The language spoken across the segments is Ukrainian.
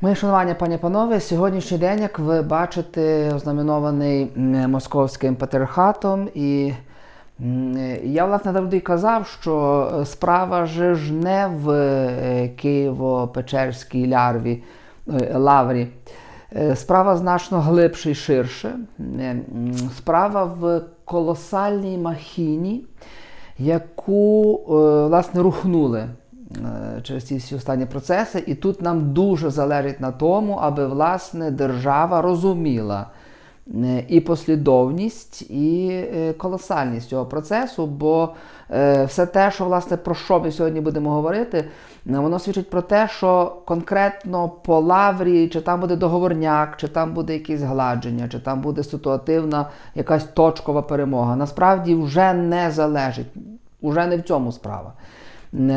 Мої шанування, пані панове, сьогоднішній день, як ви бачите, ознаменований московським патріархатом. І я власне завжди казав, що справа ж не в е, Києво-Печерській лярві, е, лаврі. Е, Справа значно глибше і ширше. Справа в колосальній махіні, яку власне рухнули через ці всі останні процеси. І тут нам дуже залежить на тому, аби власне держава розуміла е, і послідовність, і е, колосальність цього процесу. Бо е, все те, що власне про що ми сьогодні будемо говорити, е, воно свідчить про те, що конкретно по лаврі, чи там буде договорняк, чи там буде якесь гладження, чи там буде ситуативна якась точкова перемога. Насправді вже не залежить, уже не в цьому справа.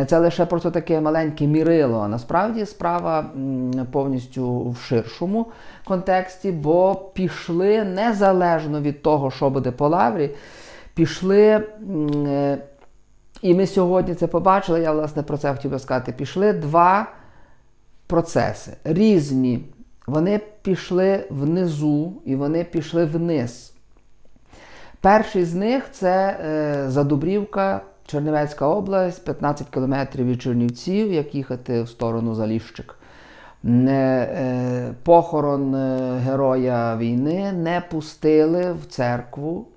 Це лише просто таке маленьке мірило. Насправді справа повністю в ширшому контексті, бо пішли незалежно від того, що буде по лаврі, пішли. е, І ми сьогодні це побачили. Я власне про це хотів би сказати. Пішли два процеси різні. Вони пішли внизу і вони пішли вниз. Перший з них це е, Задубрівка, Чернівецька область, 15 кілометрів від Чернівців, як їхати в сторону Заліщик. Е, похорон е, героя війни не пустили в церкву.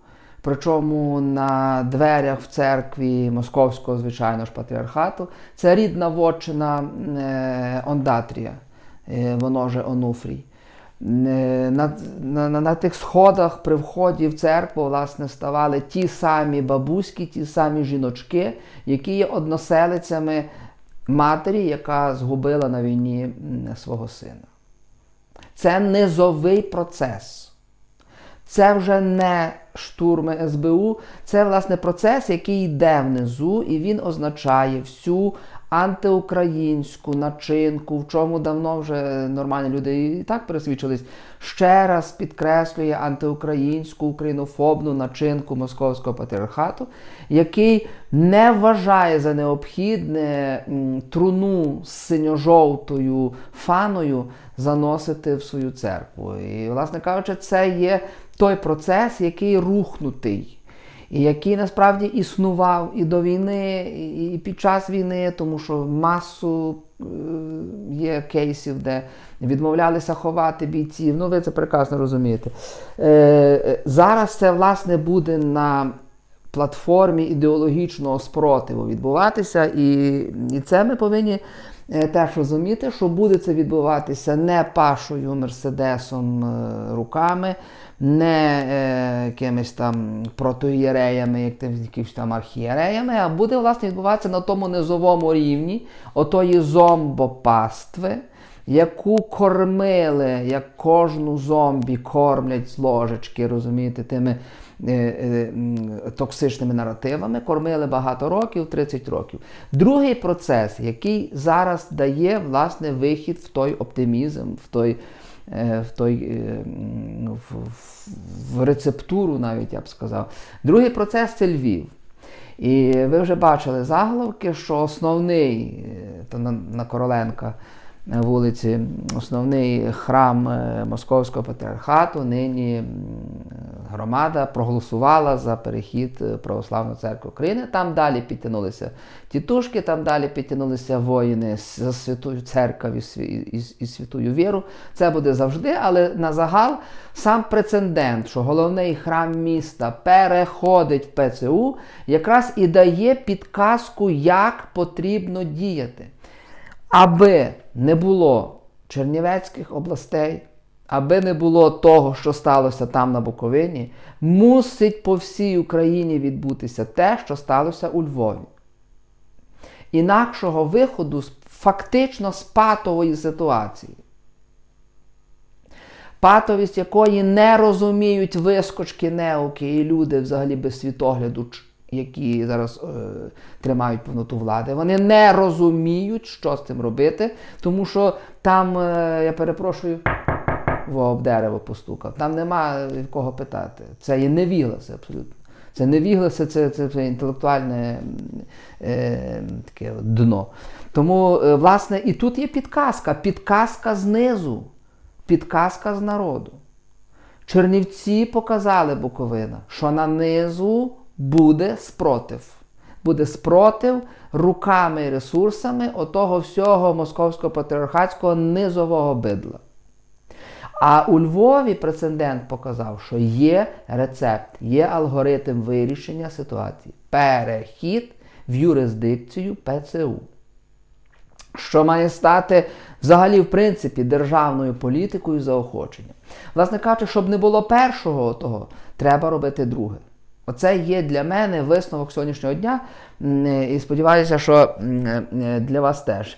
Причому на дверях в церкві Московського, звичайно ж, патріархату. Це рідна вотчина е, Ондатрія, воно же Онуфрій. На, на, на, на тих сходах при вході в церкву власне ставали ті самі бабуськи, ті самі жіночки, які є односелицями матері, яка згубила на війні свого сина. Це низовий процес. Це вже не штурми СБУ, це власне процес, який йде внизу, і він означає всю антиукраїнську начинку, в чому давно вже нормальні люди і так пересвідчились. Ще раз підкреслює антиукраїнську українофобну начинку московського патріархату, який не вважає за необхідне труну з синьо-жовтою фаною заносити в свою церкву. І, власне кажучи, це є той процес, який рухнутий. Який насправді існував і до війни, і під час війни, тому що масу е, є кейсів, де відмовлялися ховати бійців. Ну, ви це прекрасно розумієте. Е, Зараз це власне буде на платформі ідеологічного спротиву відбуватися, і, і це ми повинні е, теж розуміти, що буде це відбуватися не пашою Мерседесом руками, не е, якимись там протоієреями, як тим, якимось там архієреями, а буде власне відбуватися на тому низовому рівні отої зомбопастви, яку кормили, як кожну зомбі кормлять з ложечки, розумієте, тими е, е, токсичними наративами, кормили багато років, 30 років. Другий процес, який зараз дає власне вихід в той оптимізм, в той, в той е, в, в- рецептуру, навіть я б сказав. Другий процес це Львів. І ви вже бачили заголовки, що основний е, то на, на Короленка вулиці, основний храм е, Московського патріархату, нині громада проголосувала за перехід е, Православної церкви України. Там далі підтягнулися тітушки, там далі підтягнулися воїни за святою церкву і, святую віру. Це буде завжди, але на загал сам прецедент, що головний храм міста переходить в ПЦУ, якраз і дає підказку, як потрібно діяти. Аби не було Чернівецьких областей, аби не було того, що сталося там на Буковині, мусить по всій Україні відбутися те, що сталося у Львові. Інакшого виходу фактично з патової ситуації, патовість якої не розуміють вискочки неуки і люди взагалі без світогляду, які зараз е, тримають повноту влади. Вони не розуміють, що з цим робити, тому що там, е, я перепрошую, об дерево постукав. Там нема в кого питати. Це є невігласи абсолютно. Це не вігласи, це, це, це інтелектуальне е, таке дно. Тому, е, власне, і тут є підказка. Підказка знизу, підказка з народу. Чернівці показали Буковина, що на низу буде спротив. Буде спротив руками і ресурсами отого всього московського патріархатського низового бидла. А у Львові прецедент показав, що є рецепт, є алгоритм вирішення ситуації. Перехід в юрисдикцію ПЦУ. Що має стати взагалі, в принципі, державною політикою заохочення. Власне кажучи, щоб не було першого того, треба робити друге. Оце є для мене висновок сьогоднішнього дня, і сподіваюся, що е, для вас теж.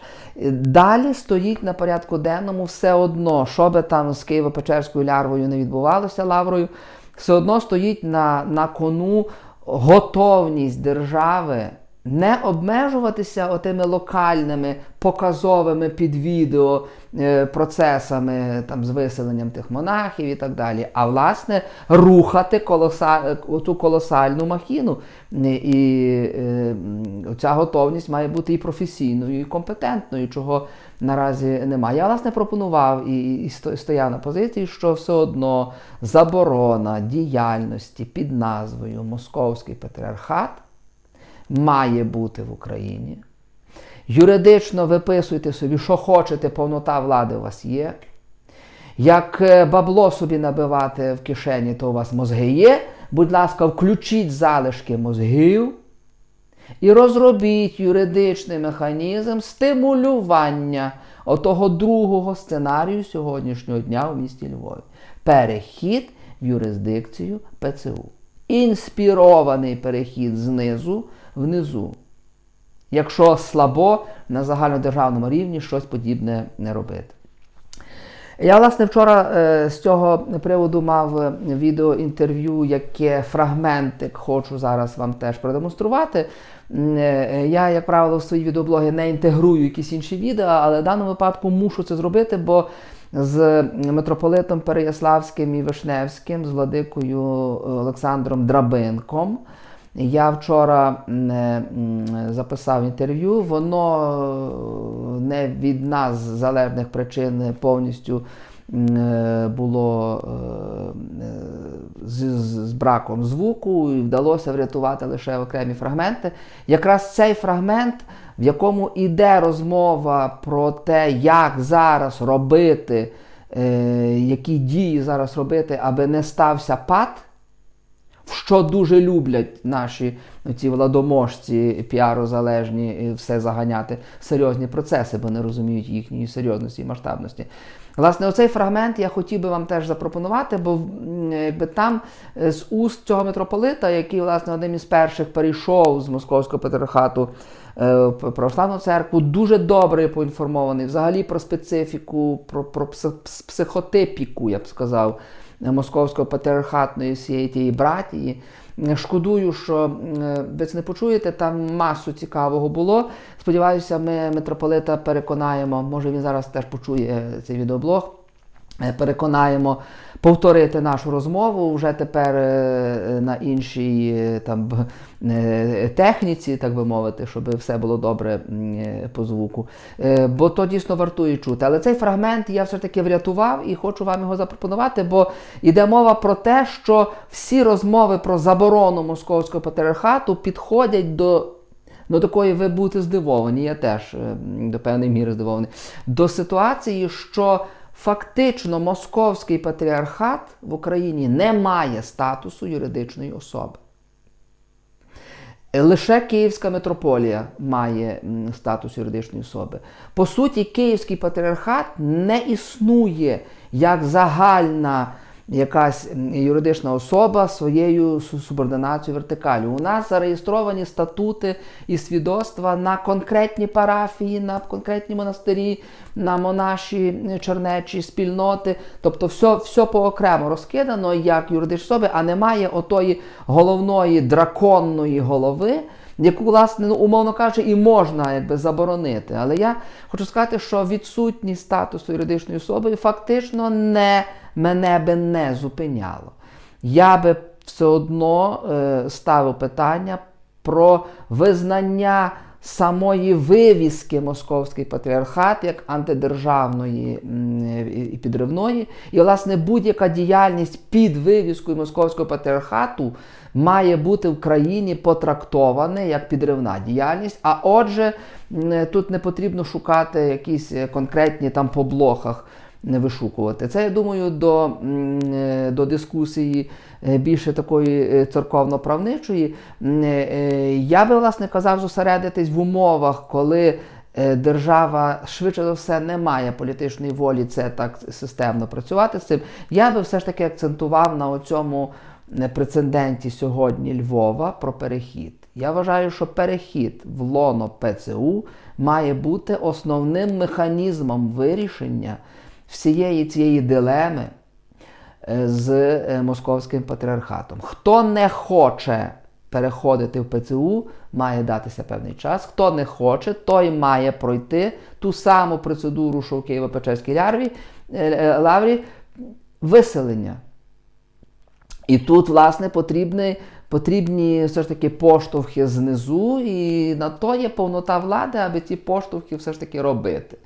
Далі стоїть на порядку денному все одно, що би там з Києво-Печерською лярвою не відбувалося лаврою, все одно стоїть на, на кону готовність держави не обмежуватися отими локальними показовими під відео е, процесами там, з виселенням тих монахів і так далі, а власне рухати колоса... ту колосальну махіну. Е, І е, ця готовність має бути і професійною, і компетентною, чого наразі немає. Я власне пропонував і, і стояв на позиції, що все одно заборона діяльності під назвою Московський патріархат має бути в Україні. Юридично виписуйте собі, що хочете, повнота влади у вас є. Як е, бабло собі набивати в кишені, то у вас мозги є. Будь ласка, включіть залишки мозгів і розробіть юридичний механізм стимулювання отого другого сценарію сьогоднішнього дня у місті Львові. Перехід в юрисдикцію ПЦУ. Інспірований перехід знизу внизу. Якщо слабо на загальнодержавному рівні щось подібне не робити. Я, власне, вчора е, з цього приводу мав е, відеоінтерв'ю, яке фрагментик хочу зараз вам теж продемонструвати. Е, Я, як правило, в свої відеоблоги не інтегрую якісь інші відео, але в даному випадку мушу це зробити, бо з митрополитом Переяславським і Вишневським, з владикою Олександром Драбинком. Я вчора е, записав інтерв'ю. Воно е, не від нас залежних причин повністю е, було з, з, браком звуку, і вдалося врятувати лише окремі фрагменти. Якраз цей фрагмент, в якому йде розмова про те, як зараз робити, які дії зараз робити, аби не стався пад що дуже люблять наші ці владоможці піарозалежні все заганяти серйозні процеси, бо не розуміють їхньої серйозності і масштабності. Власне, оцей фрагмент я хотів би вам теж запропонувати, бо якби там е, з уст цього митрополита, який власне одним із перших перейшов з московського патріархату е, в православну церкву, дуже добре поінформований взагалі про специфіку, про, про пси- психотипіку, я б сказав, московського патріархатної всієї тієї братії. Шкодую, що е, ви це не почуєте, там масу цікавого було. Сподіваюся, ми митрополита переконаємо, може він зараз теж почує цей відеоблог. Е, Переконаємо повторити нашу розмову вже тепер е, на іншій е, там техніці, так би мовити, щоб все було добре по звуку. Бо то дійсно вартує чути. Але цей фрагмент я все таки врятував і хочу вам його запропонувати, бо йде мова про те, що всі розмови про заборону московського патріархату підходять до до такої ви будете здивовані, я теж до певної міри здивований. До ситуації, що фактично московський патріархат в Україні не має статусу юридичної особи. Лише Київська митрополія має статус юридичної особи. По суті, Київський патріархат не існує як загальна якась юридична особа своєю су- субординацією вертикалю. У нас зареєстровані статути і свідоцтва на конкретні парафії, на конкретні монастирі, на монаші е, чернечі спільноти. Тобто все, все поокремо розкидано як юридичні особи, а немає отої головної драконної голови, яку, власне, ну, умовно кажучи, і можна якби заборонити. Але я хочу сказати, що відсутність статусу юридичної особи фактично не мене би не зупиняло. Я би все одно е, ставив питання про визнання самої вивіски Московський патріархат як антидержавної і підривної. І, власне, будь-яка діяльність під вивіскою Московського патріархату має бути в країні потрактована як підривна діяльність. А отже, тут не потрібно шукати якісь е, конкретні там по блохах не вишукувати. Це, я думаю, до, е, до дискусії е, більше такої е, церковно-правничої. Я би, власне, казав, зосередитись в умовах, коли держава швидше за все не має політичної волі це так системно працювати з цим. Я би все ж таки акцентував на оцьому е, прецеденті сьогодні Львова про перехід. Я вважаю, що перехід в лоно ПЦУ має бути основним механізмом вирішення всієї цієї дилеми е, з е, московським патріархатом. Хто не хоче переходити в ПЦУ, має датися певний час. Хто не хоче, той має пройти ту саму процедуру, що в Києво-Печерській е, лаврі виселення. І тут, власне, потрібні, потрібні все ж таки поштовхи знизу, і на то є повнота влади, аби ті поштовхи все ж таки робити.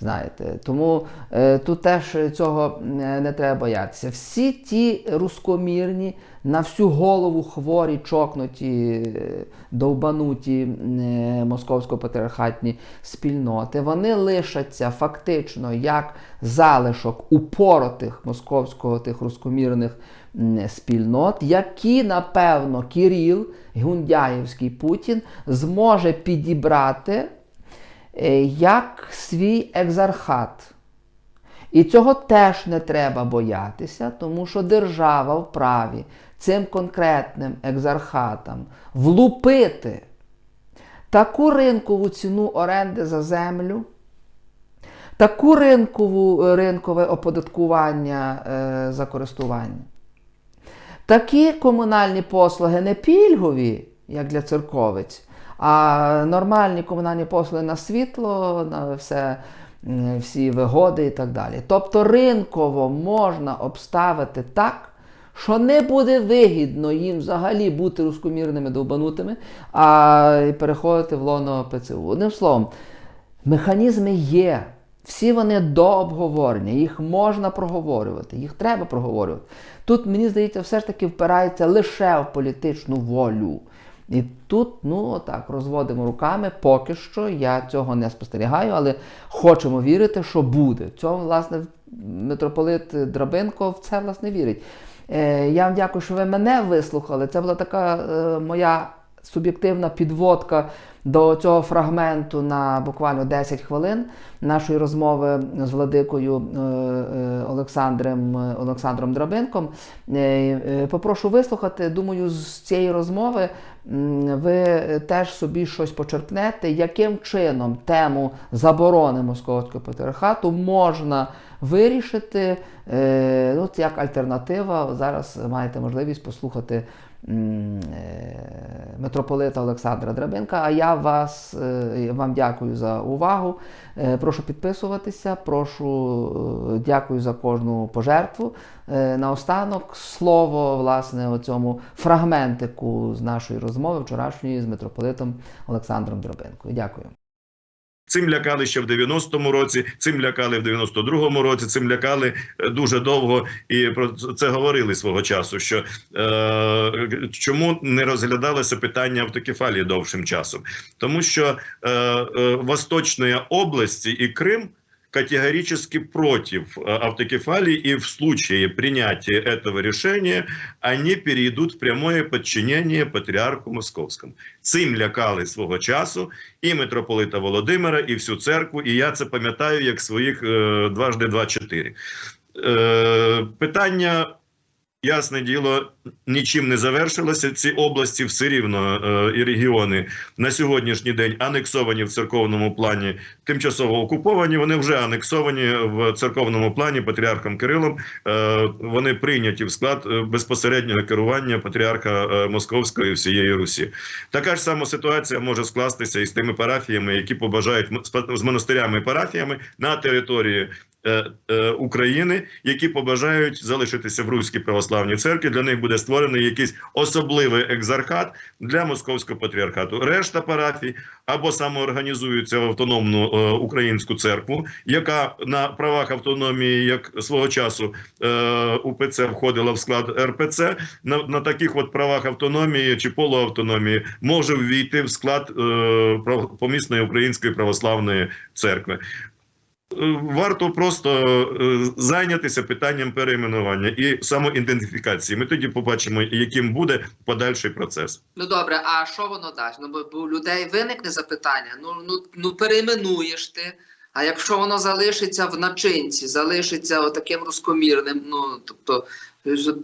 Знаєте, тому е, тут теж цього е, не треба боятися. Всі ті рускомірні, на всю голову хворі, чокнуті, е, довбануті е, московсько-патріархатні спільноти, вони лишаться фактично як залишок упоротих московського тих рускомірних спільнот, які, напевно, Кіріл, Гундяєвський Путін зможе підібрати як свій екзархат. І цього теж не треба боятися, тому що держава вправі цим конкретним екзархатам влупити таку ринкову ціну оренди за землю, таку ринкову, ринкове оподаткування е, за користування. Такі комунальні послуги не пільгові, як для церковиць, а нормальні комунальні послуги на світло, на все, всі вигоди і так далі. Тобто ринково можна обставити так, що не буде вигідно їм взагалі бути рускомірними довбанутими, а переходити в лоно ПЦУ. Одним словом, механізми є. Всі вони до обговорення, їх можна проговорювати, їх треба проговорювати. Тут, мені здається, все ж таки впирається лише в політичну волю. І тут, ну так, розводимо руками. Поки що я цього не спостерігаю, але хочемо вірити, що буде. Цього, власне, митрополит Драбинко в це власне вірить. Е, я вам дякую, що ви мене вислухали. Це була така е, моя суб'єктивна підводка до цього фрагменту на буквально 10 хвилин нашої розмови з владикою е, е, Олександром, е, Олександром Драбинком. Е, е, Попрошу вислухати. Думаю, з цієї розмови ви теж собі щось почерпнете, яким чином тему заборони московського патріархату можна вирішити. Ну, як альтернатива. Зараз маєте можливість послухати митрополита Олександра Драбинка. А я вас, е, вам дякую за увагу. Е, Прошу підписуватися, прошу е, дякую за кожну пожертву. Е, Наостанок слово власне у цьому фрагментику з нашої розмови вчорашньої з митрополитом Олександром Драбинкою. Дякую. Цим лякали ще в 90-му році, цим лякали в 92-му році, цим лякали е, дуже довго і про це говорили свого часу. Що е, чому не розглядалося питання автокефалії довшим часом? Тому що е, е, Восточної області і Крим категорически против э, автокефалии, и в случае принятия этого решения они перейдут в прямое подчинение патріарху Московському. Цим лякали свого часу і митрополита Володимира, і всю церкву. І я це пам'ятаю як своїх е, дважди два чотири. Е, питання. Ясне діло, нічим не завершилося. Ці області все рівно е, і регіони на сьогоднішній день анексовані в церковному плані, тимчасово окуповані. Вони вже анексовані в церковному плані патріархом Кирилом. Е, вони прийняті в склад е, безпосереднього керування патріарха е, Московської всієї Русі. Така ж сама ситуація може скластися і з тими парафіями, які побажають з монастирями і парафіями на території України, які побажають залишитися в Руській православній церкві. Для них буде створений якийсь особливий екзархат для московського патріархату. Решта парафій або самоорганізуються в автономну е, українську церкву, яка на правах автономії, як свого часу е, УПЦ входила в склад РПЦ, на, на таких от правах автономії чи полуавтономії може ввійти в склад е, помісної української православної церкви. Е, Варто просто е, зайнятися питанням перейменування і самоідентифікації. Ми тоді побачимо, яким буде подальший процес. Ну добре, а що воно дасть? Ну бо, у людей виникне запитання. Ну ну ну перейменуєш ти. А якщо воно залишиться в начинці, залишиться отаким рускомірним, ну тобто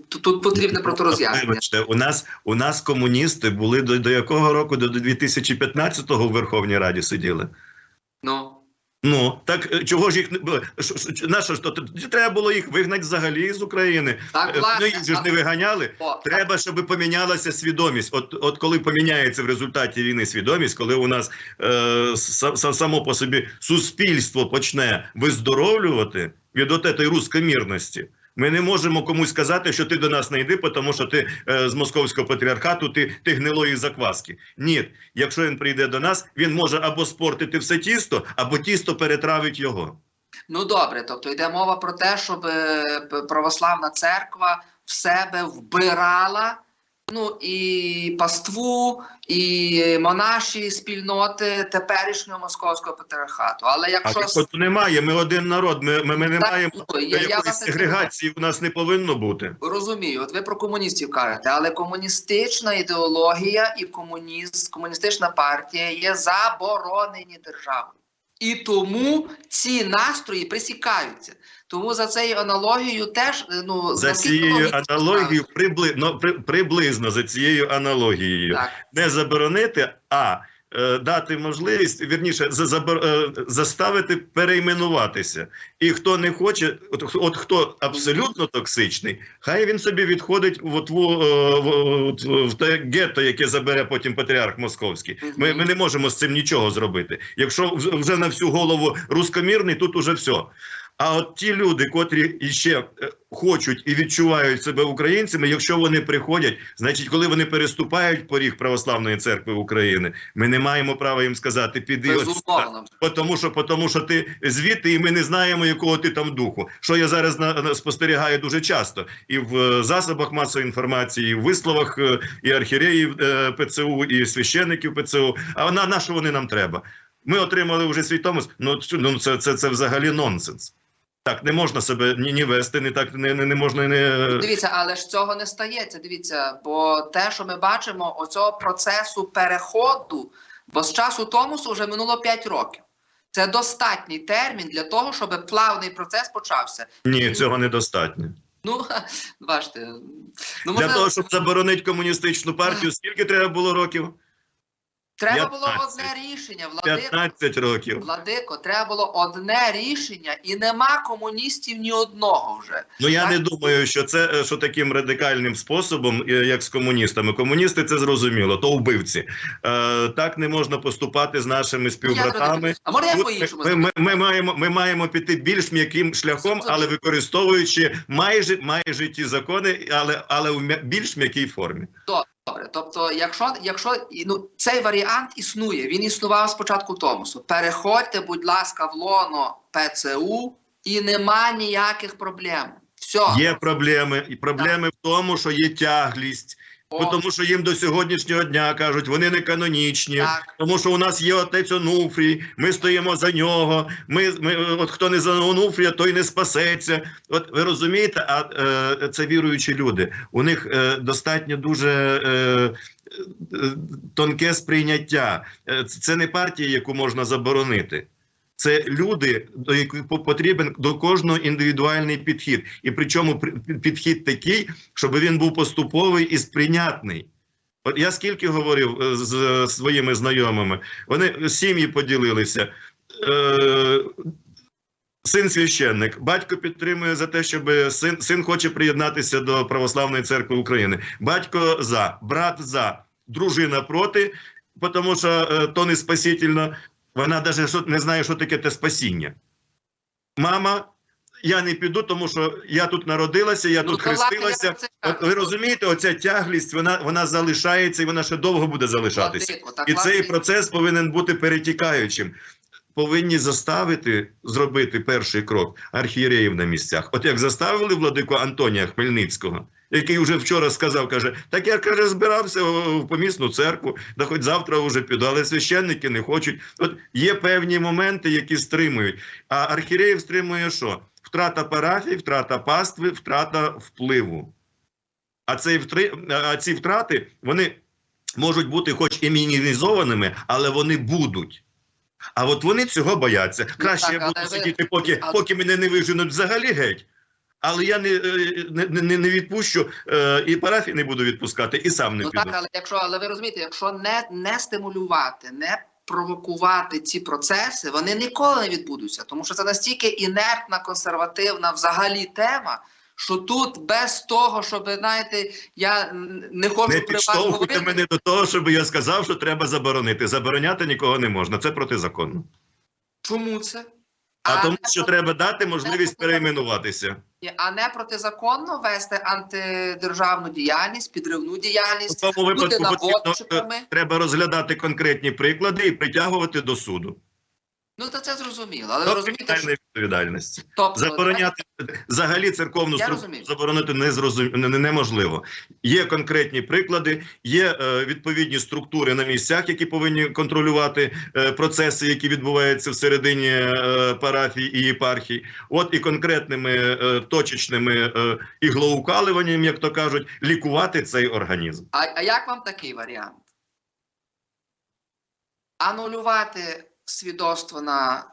тут, потрібне просто роз'яснення. У нас у нас комуністи були до, до якого року? До 2015-го в Верховній Раді сиділи. Ну Ну так е, чого ж їх не наша Що- ж то треба було їх вигнати взагалі з України? так, Е, Ну їх же ж не виганяли. О, Треба, щоб помінялася свідомість. От, от коли поміняється в результаті війни свідомість, коли у нас е, са- са- само по собі суспільство почне виздоровлювати від от цієї рускомірності. Ми не можемо комусь сказати, що ти до нас не йди, тому що ти е, з московського патріархату, ти, ти гнилої закваски. Ні, якщо він прийде до нас, він може або спортити все тісто, або тісто перетравить його. Ну добре, тобто йде мова про те, щоб е, православна церква в себе вбирала ну і паству, і монаші спільноти теперішнього московського патріархату. Але А якщо так немає. Ми один народ. Ми, ми, ми не Так, маємо ну, я, я сегрегації. У нас не повинно бути. розумію, от ви про комуністів кажете, але комуністична ідеологія і комуніст, комуністична партія є заборонені державою. І тому ці настрої присікаються. Тому за цією аналогією теж е, ну За цією аналогією, прибли, ну, при, приблизно за цією аналогією, так. не заборонити, а дати можливість, вірніше, е, заставити перейменуватися. І хто не хоче, от, от хто абсолютно токсичний, хай він собі відходить в, е, в, в, в те гетто, яке забере потім патріарх московський. Ми, ми не можемо з цим нічого зробити. Якщо вже на всю голову рускомірний, тут уже все. А от ті люди, котрі іще е, хочуть і відчувають себе українцями, якщо вони приходять, значить, коли вони переступають поріг православної церкви України, ми не маємо права їм сказати, піди Тому що, тому що ти звідти, і ми не знаємо, якого ти там духу. Що я зараз на, на- спостерігаю дуже часто і в е, засобах масової інформації, і в висловах е, і архієреїв е, ПЦУ, і священників ПЦУ. А на, на що вони нам треба? Ми отримали вже свій Томос. Ну, ну це, це, це взагалі нонсенс. Так не можна себе ні, ні вести, ні так не, не, не можна не Дивіться, але ж цього не стається. Дивіться, бо те, що ми бачимо, оцього процесу переходу, бо з часу Томосу вже минуло 5 років. Це достатній термін для того, щоб плавний процес почався. ні, цього недостатньо. Ну, бачите, ну Для того, щоб заборонити комуністичну партію, скільки треба було років? Треба було одне рішення. Владико, 15 років. Владико, треба було одне рішення, і нема комуністів ні одного вже. Ну я Так. не думаю, що це е, що таким радикальним способом, е, як з комуністами. Комуністи це зрозуміло, то вбивці. Е, так не можна поступати з нашими Ну, я співбратами. А може я по-іншому? ми, ми, ми, маємо, ми маємо піти більш м'яким шляхом, але використовуючи майже майже ті закони, але але в більш м'якій формі. Добре, тобто, якщо, якщо ну, цей варіант існує, він існував спочатку Томосу. Переходьте, будь ласка, в лоно ПЦУ, і нема ніяких проблем. Все. Є проблеми, і проблеми в тому, що є тяглість. О, тому, що їм до сьогоднішнього дня кажуть, вони не канонічні. так. Тому що у нас є отець Онуфрій, ми стоїмо за нього. Ми, ми от хто не за Онуфрія, той не спасеться. От ви розумієте, а е, це віруючі люди. У них е, достатньо дуже е, е, тонке сприйняття. Е, це не партія, яку можна заборонити. Це люди, до яких потрібен до кожного індивідуальний підхід, і причому при- підхід такий, щоб він був поступовий і сприйнятний. От я скільки говорив е, з е, своїми знайомими, вони сім'ї поділилися. Е, Син священник, батько підтримує за те, щоб син, син хоче приєднатися до Православної церкви України. Батько за, брат за, дружина проти, тому що е, то не спасительно. Вона навіть не знає, що таке те спасіння. Мама я не піду, тому що я тут народилася, я Ну, тут хрестилася. це От ви розумієте, оця тяглість, вона, вона залишається і вона ще довго буде залишатися. І цей процес повинен бути перетікаючим. Повинні заставити зробити перший крок архієреїв на місцях. От як заставили владику Антонія Хмельницького, який вже вчора сказав, каже: так я каже, збирався в помісну церкву, да хоч завтра вже піду, але священники не хочуть. От є певні моменти, які стримують. А архієреїв стримує що? Втрата парафій, втрата пастви, втрата впливу. А, цей втри... а ці втрати вони можуть бути хоч і мінімізованими, але вони будуть. А от вони цього бояться. Краще так, я буду але ви- сидіти, поки, поки мене не виженуть взагалі геть. Але я не, е, не, не, не відпущу е, і парафії не буду відпускати, і сам не Ну піду. так, але якщо, але ви розумієте, якщо не, не стимулювати, не провокувати ці процеси, вони ніколи не відбудуться, тому що це настільки інертна, консервативна взагалі тема. Що тут без того, щоб знаєте, я не хочу Не підштовхуйте мене до того, щоб я сказав, що треба заборонити. Забороняти нікого не можна. Це протизаконно. чому це? А, тому, що треба дати можливість перейменуватися. А не протизаконно вести антидержавну діяльність, підривну діяльність, бути випадку е, наводчиками. треба розглядати конкретні приклади і притягувати до суду. Ну то це зрозуміло. Але ви розумієте, що відповідальності. тобто, Забороняти взагалі церковну структуру заборонити не зрозум... не- не- неможливо. Є конкретні приклади, є е, відповідні структури на місцях, які повинні контролювати е, процеси, які відбуваються всередині е, парафій і єпархій. От і конкретними е, точечними е, іглоукаливанням, як то кажуть, лікувати цей організм. А, а як вам такий варіант? Анулювати свідоцтво на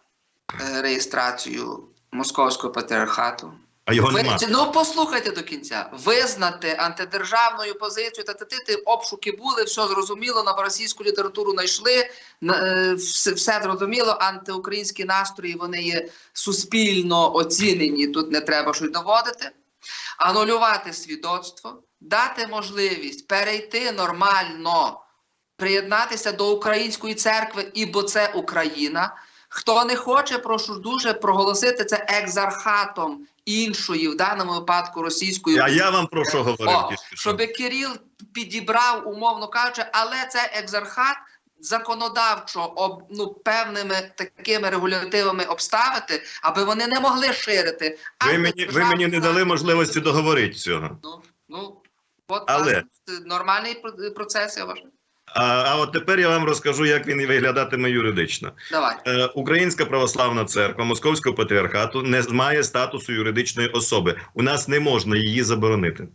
е, реєстрацію Московського патріархату. А його Ви- ну послухайте до кінця. Визнати антидержавною позицію та тити обшуки були, все зрозуміло, новоросійську літературу знайшли, е, все, все зрозуміло, антиукраїнські настрої вони є суспільно оцінені, тут не треба щось доводити. Анулювати свідоцтво, дати можливість перейти нормально, приєднатися до української церкви, ібо це Україна. Хто не хоче, прошу дуже проголосити це екзархатом іншої, в даному випадку російської. А я вам про що говорив О, тільки що. щоб Кирил підібрав, умовно кажучи, але це екзархат законодавчо об, ну, певними такими регулятивами обставити, аби вони не могли ширити. А Ви мені, ви мені не дали можливості договорити цього. Ну, ну, от Але- нормальний про- процес, я вважаю. А, а от тепер я вам розкажу, як він виглядатиме юридично. Давай. Е, Українська православна церква Московського патріархату не має статусу юридичної особи. У нас не можна її заборонити.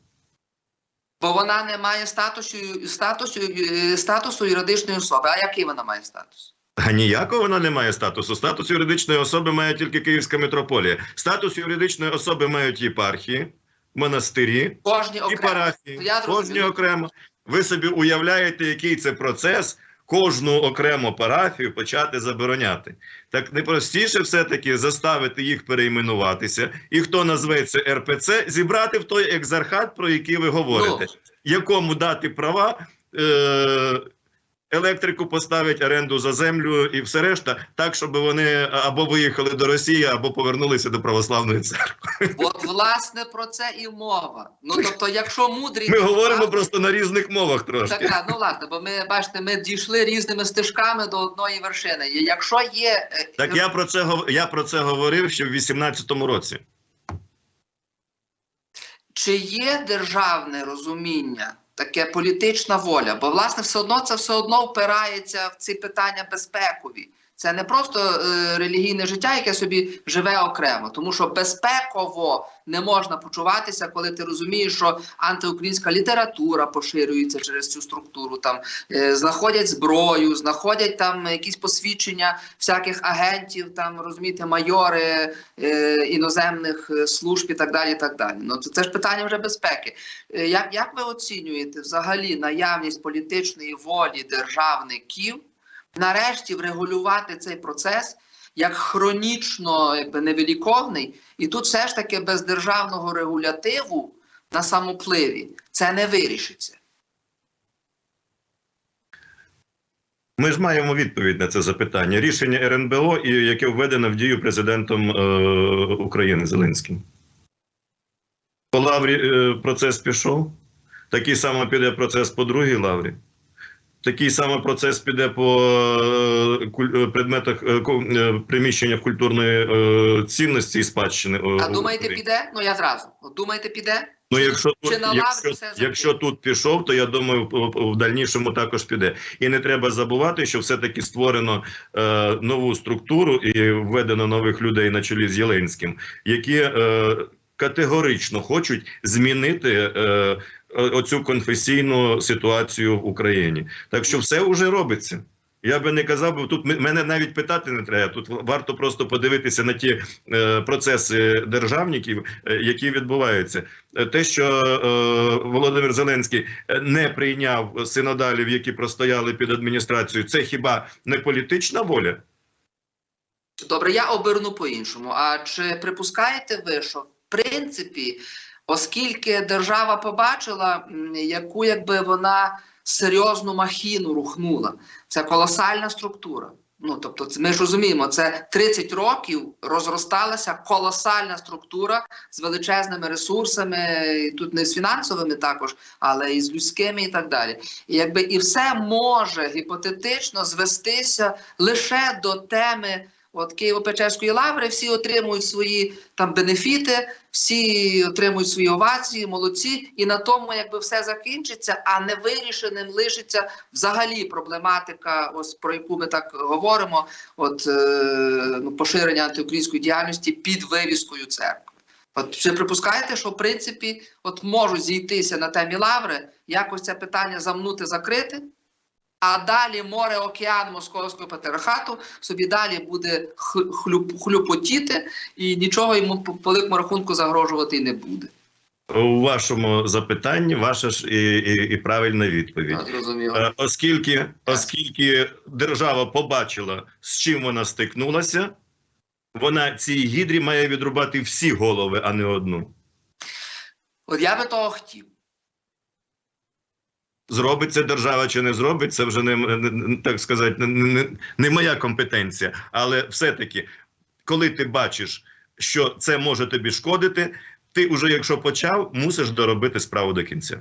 Бо вона не має статусу, статусу, е, статусу юридичної особи. А який вона має статус? А ніякого вона не має статусу. Статус юридичної особи має тільки Київська митрополія. Статус юридичної особи мають єпархії, монастирі Кожні і парафії. Кожні окремо. Ви собі уявляєте, який це процес кожну окрему парафію почати забороняти. Так не простіше все-таки заставити їх перейменуватися, і хто назветься РПЦ, зібрати в той екзархат, про який ви говорите, Ну. якому дати права. Е- Електрику поставить оренду за землю і все решта, так щоб вони або виїхали до Росії, або повернулися до православної церкви. От власне про це і мова. Ну тобто, якщо мудрі Ми говоримо просто на різних мовах трошки. Так, ну власне, бо ми бачите, ми дійшли різними стежками до одної вершини. І Якщо є е, Так я про це я про це говорив ще в 18-му році. чи є державне розуміння, таке політична воля, бо власне все одно це все одно впирається в ці питання безпекові. Це не просто е, релігійне життя, яке собі живе окремо, тому що безпеково не можна почуватися, коли ти розумієш, що антиукраїнська література поширюється через цю структуру. Там е, знаходять зброю, знаходять там якісь посвідчення всяких агентів, там розумієте, майори е, іноземних е, служб і так далі. і так далі. Ну це, це ж питання вже безпеки. Е, як, як ви оцінюєте взагалі наявність політичної волі державників? Нарешті врегулювати цей процес як хронічно якби, невиліковний, і тут все ж таки без державного регулятиву на самопливі це не вирішиться. Ми ж маємо відповідь на це запитання. Рішення РНБО, яке введено в дію президентом е, України Зеленським. По лаврі е, процес пішов. Такий самий піде процес по другій лаврі. Такий самий процес піде по е, е, предметах е, е, приміщеннях культурної цінності і спадщини. А думаєте, піде? Ну я зразу. Думаєте, піде? Ну, якщо Чи тут, на якщо, якщо тут пішов, то я думаю, в, в- в дальнішому також піде. І не треба забувати, що все-таки створено е, нову структуру і введено нових людей на чолі з Єленським, які е, категорично хочуть змінити е, оцю конфесійну ситуацію в Україні. Так що все вже робиться. Я би не казав, бо тут мене навіть питати не треба. Тут варто просто подивитися на ті е, процеси державників, е, які відбуваються. Е, Те, що е, Володимир Зеленський е, не прийняв синодалів, які простояли під адміністрацією, це хіба не політична воля? Добре, я оберну по-іншому. А чи припускаєте ви, що в принципі, оскільки держава побачила, яку якби вона серйозну махіну рухнула, це колосальна структура. Ну тобто, ми ж розуміємо, це 30 років розросталася колосальна структура з величезними ресурсами, тут не з фінансовими також, але і з людськими, і так далі. І якби і все може гіпотетично звестися лише до теми от Києво-Печерської лаври, всі отримують свої там бенефіти, всі отримують свої овації, молодці, і на тому якби все закінчиться, а не вирішеним лишиться взагалі проблематика, ось про яку ми так говоримо, от е, ну, поширення антиукраїнської діяльності під вивіскою церкви. От чи припускаєте, що в принципі от можуть зійтися на темі лаври, якось це питання замнути, закрити? А далі море океан московського патріархату собі далі буде хлюп, хлюпотіти, і нічого йому по великому рахунку загрожувати і не буде. У вашому запитанні ваша ж і, і, і правильна відповідь. А, Зрозуміло. Е, Оскільки, оскільки держава побачила, з чим вона стикнулася, вона цій гідрі має відрубати всі голови, а не одну. От я би того хотів. Зробить це держава чи не зробить, це вже не, так сказати, не, не моя компетенція. Але все-таки, коли ти бачиш, що це може тобі шкодити, ти вже, якщо почав, мусиш доробити справу до кінця.